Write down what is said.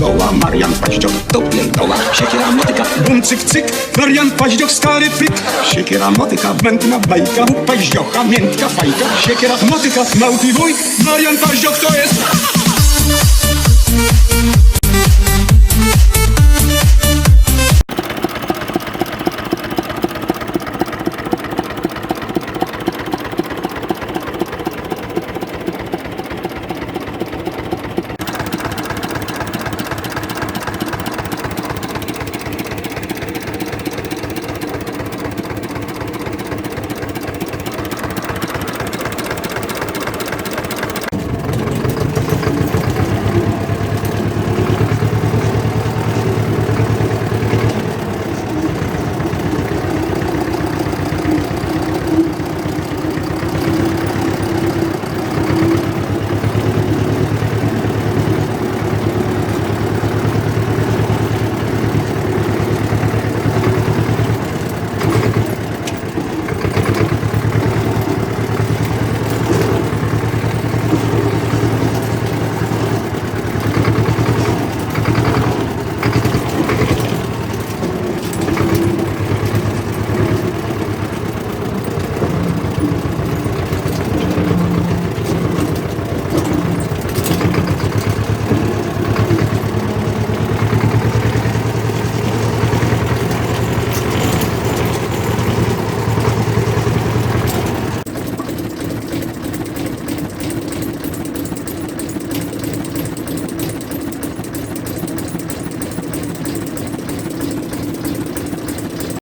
zgoła Marian Paździok to pierdoła. Siekiera motyka, bum cyk. Cyk Marian Paździok stary pyk Siekiera motyka, mętna bajka. Paździocha, miętka fajka. Siekiera motyka, małpi wuj Marian Paździok to jest